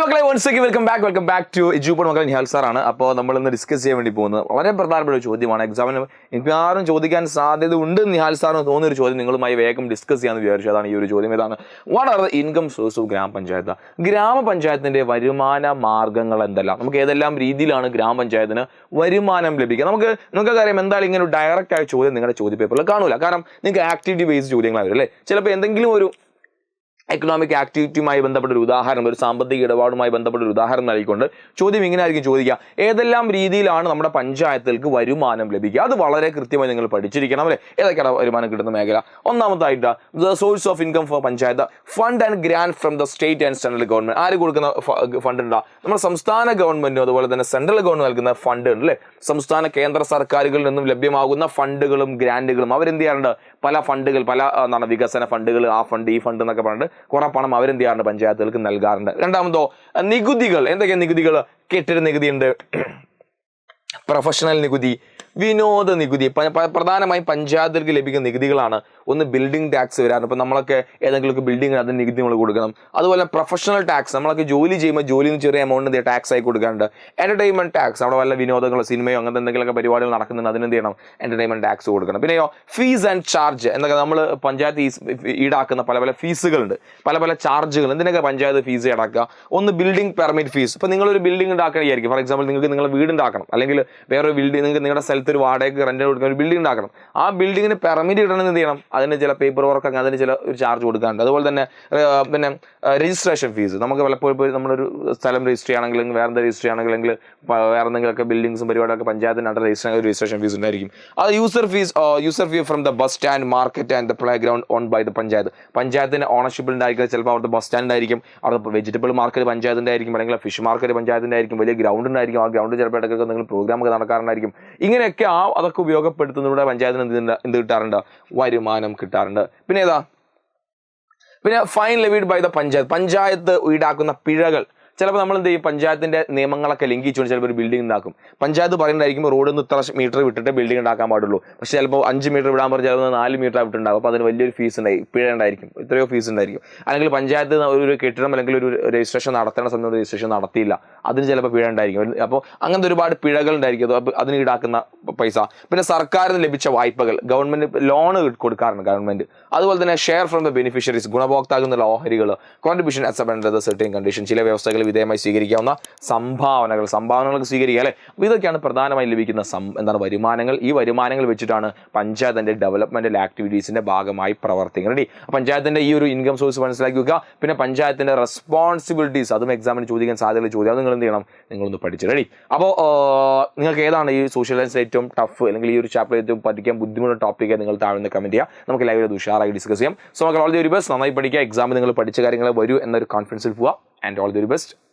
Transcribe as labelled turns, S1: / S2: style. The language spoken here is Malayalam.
S1: മക്കളെ once welcome back welcome back to ജൂപ്പർ മക്കളെ നിഹാൽ സാറാണ് അപ്പോൾ നമ്മൾ ഇന്ന് ഡിസ്കസ് ചെയ്യാൻ വേണ്ടി പോകുന്നത് വളരെ പ്രധാനപ്പെട്ട ഒരു ചോദ്യമാണ്. എക്സാമിന് ആരും ചോദിക്കാൻ സാധ്യത ഉണ്ട് നിഹാൽ തോന്നുന്ന ഒരു ചോദ്യം നിങ്ങളുമായി വേഗം ഡിസ്കസ് ചെയ്യാമെന്ന് വിചാരിച്ചു. അതാണ് ഈ ഒരു ചോദ്യം. ഏതാണ് what are the income source of grama panchayat? ഗ്രാമപഞ്ചായത്തിന്റെ വരുമാന മാർഗങ്ങൾ എന്തെല്ലാം? നമുക്ക് ഏതെല്ലാം രീതിയിലാണ് ഗ്രാമപഞ്ചായത്തിന് വരുമാനം ലഭിക്കുക? നമുക്ക് നിങ്ങൾക്കറിയാം എന്തായാലും ഇങ്ങനെ ഡയറക്റ്റ് ആയ ചോദ്യം നിങ്ങളുടെ ചോദ്യ പേപ്പറിൽ കാണൂല. കാരണം നിങ്ങൾക്ക് ആക്ടിവിറ്റി ബേസ്ഡ് ചോദ്യങ്ങളാണ് അല്ലേ? ചിലപ്പോൾ എന്തെങ്കിലും ഒരു എക്കണോമിക് ആക്ടിവിറ്റിയുമായി ബന്ധപ്പെട്ട ഒരു ഉദാഹരണം ഒരു സാമ്പത്തിക ഇടപാടുമായി ബന്ധപ്പെട്ട ഒരു ഉദാഹരണം നൽകിക്കൊണ്ട് ചോദ്യം ഇങ്ങനെ ആയിരിക്കും ചോദിക്കുക. ഏതെല്ലാം രീതിയിലാണ് നമ്മുടെ പഞ്ചായത്തുകൾക്ക് വരുമാനം ലഭിക്കുക? അത് വളരെ കൃത്യമായി നിങ്ങൾ പഠിച്ചിരിക്കണം അല്ലേ? ഏതൊക്കെയാണ് വരുമാനം കിട്ടുന്ന മേഖല? ഒന്നാമതായിട്ട് the source of income for panchayat fund and grant from the state and central government. ആര് കൊടുക്കുന്ന ഫണ്ട് ഉണ്ടാ? നമ്മുടെ സംസ്ഥാന ഗവൺമെന്റും അതുപോലെ തന്നെ സെൻട്രൽ ഗവൺമെന്റ് നൽകുന്ന ഫണ്ട് ഉണ്ട് അല്ലേ സംസ്ഥാന കേന്ദ്ര സർക്കാരുകളിൽ നിന്നും ലഭ്യമാകുന്ന ഫണ്ടുകളും ഗ്രാൻഡുകളും അവരെന്ത് ചെയ്യാറുണ്ട്? പല ഫണ്ടുകൾ പല എന്താണ് വികസന ഫണ്ടുകൾ ആ ഫണ്ട് ഈ ഫണ്ട് എന്നൊക്കെ പറഞ്ഞിട്ട് കുറെ പണം അവരെന്ത് ചെയ്യാറുണ്ട് പഞ്ചായത്തുകൾക്ക് നൽകാറുണ്ട്. രണ്ടാമതോ നികുതികൾ. എന്തൊക്കെയാണ് നികുതികൾ? കെട്ടിട നികുതി ഉണ്ട് പ്രൊഫഷണൽ നികുതി വിനോദ നികുതി. പ്രധാനമായും പഞ്ചായത്തുകൾക്ക് ലഭിക്കുന്ന നികുതികളാണ്. ഒന്ന് ബിൽഡിംഗ് ടാക്സ് വരാറുണ്ട്. ഇപ്പം നമ്മളൊക്കെ ഏതെങ്കിലും ബിൽഡിംഗ് അതിന് നികുതി നമ്മൾ കൊടുക്കണം. അതുപോലെ പ്രൊഫഷണൽ ടാക്സ് നമ്മളൊക്കെ ജോലി ചെയ്യുമ്പോൾ ജോലിയിൽ നിന്ന് ചെറിയ എമൗണ്ട് എന്ത് ടാക്സ് ആയി കൊടുക്കാറുണ്ട്. എന്റർടൈൻമെന്റ് ടാക്സ് അവിടെ വല്ല വിനോദങ്ങളോ സിനിമയോ അങ്ങനത്തെ എന്തെങ്കിലുമൊക്കെ പരിപാടികൾ നടക്കുന്നുണ്ട് അതിന് എന്ത് ചെയ്യണം? എന്റർടൈൻമെന്റ് ടാക്സ് കൊടുക്കണം. പിന്നെയോ ഫീസ് ആൻഡ് ചാർജ് എന്നൊക്കെ നമ്മൾ പഞ്ചായത്ത് ഈടാക്കുന്ന പല പല ഫീസുകളുണ്ട് പല പല ചാർജുകൾ എന്തിനൊക്കെ പഞ്ചായത്ത് ഫീസ് ഈടാക്കുക? ഒന്ന് ബിൽഡിംഗ് പെർമിറ്റ് ഫീസ് ഇപ്പം നിങ്ങളൊരു ബിൽഡിംഗ് ഉണ്ടാക്കണമായിരിക്കും ഫോർ എക്സാമ്പിൾ നിങ്ങൾക്ക് നിങ്ങളുടെ വീട് ഉണ്ടാക്കണം. അല്ലെങ്കിൽ വേറൊരു ബിൽഡിംഗ് നിങ്ങൾക്ക് നിങ്ങളുടെ സ്ഥലത്ത് ഒരു വാടകയ്ക്ക് റെന്റ് കൊടുക്കുന്ന ഒരു ബിൽഡിംഗ് ഉണ്ടാക്കണം. ആ ബിൽഡിങ്ങിന് പെർമിറ്റ് കിട്ടണമെന്ന് എന്ത് ചെയ്യണം? അതിന് ചില പേപ്പർ വർക്ക് അങ്ങനെ അതിന് ചില ഒരു ചാർജ് കൊടുക്കാറുണ്ട് അതുപോലെ തന്നെ പിന്നെ രജിസ്ട്രേഷൻ ഫീസ് നമുക്ക് പലപ്പോഴും ഇപ്പോൾ നമ്മളൊരു സ്ഥലം രജിസ്റ്റർ ചെയ്യണമെങ്കിൽ വേറെ എന്തെങ്കിലും രജിസ്റ്റർ ചെയ്യണമെങ്കിൽ വേറെ എന്തെങ്കിലുമൊക്കെ ബിൽഡിങ്സും പരിപാടിയൊക്കെ പഞ്ചായത്തിന്റെ രജിസ്റ്റർ രജിസ്ട്രേഷൻ ഫീസ് ഉണ്ടായിരിക്കും. അത് user fees user fee from the bus stand market and the play ground own by the panchayat. പഞ്ചായത്തിന് ഓണർഷിപ്പ് ഉണ്ടായിരിക്കും ചിലപ്പോൾ അവിടുത്തെ ബസ് സ്റ്റാൻഡ് ആയിരിക്കും അവിടെ വെജിറ്റബിൾ മാർക്കറ്റ് പഞ്ചായത്തിന്റെ ആയിരിക്കും അല്ലെങ്കിൽ ഫിഷ് മാർക്കറ്റ് പഞ്ചായത്തിന്റെ ആയിരിക്കും വലിയ ഗ്രൗണ്ട് ഉണ്ടായിരിക്കും. ആ ഗ്രൗണ്ട് ചിലപ്പോൾ ഇടയ്ക്കൊക്കെ എന്തെങ്കിലും പ്രോഗ്രാം ഒക്കെ നടക്കാറുണ്ടായിരിക്കും. ഇങ്ങനെയൊക്കെ ആ അതൊക്കെ ഉപയോഗപ്പെടുത്തുന്നതിലൂടെ പഞ്ചായത്തിന് എന്ത് എന്ത് കിട്ടാറുണ്ട്? വരുമാനം കിട്ടാറുണ്ട്. പിന്നെ ഏതാ? പിന്നെ fine levied by the panchayat. Panchayat ഈടാക്കുന്ന പിഴകൾ. ചിലപ്പോൾ നമ്മൾ എന്ത് ചെയ്യും? പഞ്ചായത്തിന്റെ നിയമങ്ങളൊക്കെ ലംഘിച്ചുകൊണ്ട് ചിലപ്പോൾ ഒരു ബിൽഡിംഗ് ഉണ്ടാക്കും പഞ്ചായത്ത് പറയുന്നതായിരിക്കും റോഡിൽ നിന്ന് ഇത്ര മീറ്റർ വിട്ടിട്ട് ബിൽഡിംഗ് ഉണ്ടാക്കാൻ പാടുള്ളൂ. പക്ഷെ ചിലപ്പോൾ അഞ്ച് മീറ്റർ വിടാൻ പറഞ്ഞാൽ ചിലപ്പോൾ നാല് മീറ്റർ വിട്ടുണ്ടാകും അപ്പോൾ അതിന് വലിയൊരു ഫീസ് ഉണ്ടായി പിഴ ഉണ്ടായിരിക്കും എത്രയോ ഫീസ് ഉണ്ടായിരിക്കും അല്ലെങ്കിൽ പഞ്ചായത്ത് ഒരു കെട്ടിടം അല്ലെങ്കിൽ ഒരു രജിസ്ട്രേഷൻ നടത്തേണ്ട സമയത്ത് രജിസ്ട്രേഷൻ നടത്തിയില്ല. അതിന് ചിലപ്പോൾ പിഴ ഉണ്ടായിരിക്കും അപ്പോൾ അങ്ങനത്തെ ഒരുപാട് പിഴകൾ ഉണ്ടായിരിക്കും അതിന് ഈടാക്കുന്ന പൈസ. പിന്നെ സർക്കാരിന് ലഭിച്ച വായ്പകൾ ഗവൺമെന്റ് ലോൺ കൊടുക്കാറുണ്ട് ഗവൺമെന്റ് അതുപോലെ തന്നെ ഷെയർ ഫ്രം ദ ബെനിഫിഷ്യറീസ് ഗുണഭോക്താക്കളുടെ ഓഹരികൾ കോൺട്രിബ്യൂഷൻ അക്സെപ്റ്റ് സെർട്ടൻ കണ്ടീഷൻ ചില വ്യവസ്ഥകൾ വിധേയമായി സ്വീകരിക്കാവുന്ന സംഭാവനകൾ സംഭാവനകൾ സ്വീകരിക്കുക അല്ലേ? അപ്പോൾ ഇതൊക്കെയാണ് പ്രധാനമായി ലഭിക്കുന്ന എന്താണ് വരുമാനങ്ങൾ? ഈ വരുമാനങ്ങൾ വെച്ചിട്ടാണ് പഞ്ചായത്തിന്റെ ഡെവലപ്മെന്റൽ ആക്ടിവിറ്റീസിന്റെ ഭാഗമായി പ്രവർത്തിക്കുന്നത്. റെഡി പഞ്ചായത്തിന്റെ ഈ ഒരു ഇൻകം സോഴ്സ് മനസ്സിലാക്കി വെക്കുക. പിന്നെ പഞ്ചായത്തിന്റെ റെസ്പോൺസിബിലിറ്റീസ് അതും എക്സാമിന് ചോദിക്കാൻ സാധ്യതയുള്ള ചോദ്യം അത് നിങ്ങൾ എന്ത് ചെയ്യണം? നിങ്ങളൊന്ന് പഠിച്ചു. റെഡി അപ്പോൾ നിങ്ങൾക്ക് ഏതാണ് ഈ സോഷ്യൽ സയൻസ് ഏറ്റവും ടഫ് അല്ലെങ്കിൽ ഈ ഒരു ചാപ്റ്റർ ഏറ്റവും പഠിക്കാൻ ബുദ്ധിമുട്ടുള്ള ടോപ്പിക്കായി നിങ്ങൾ താഴ്ന്ന് കമന്റ് ചെയ്യുക. നമുക്ക് എല്ലാവരും അത് ഉഷാറായി ഡിസ്കസ് ചെയ്യാം. സോ നമുക്ക് ഓൾ ദി ഒരു ബെസ്റ്റ് നന്നായി പഠിക്കുക. എക്സാമിൽ നിങ്ങൾ പഠിച്ച കാര്യങ്ങൾ വരൂ എന്നൊരു കോൺഫിഡൻസിൽ പോവുക. ആൻഡ് ഓൾ ദി ഒരു ബെസ്റ്റ്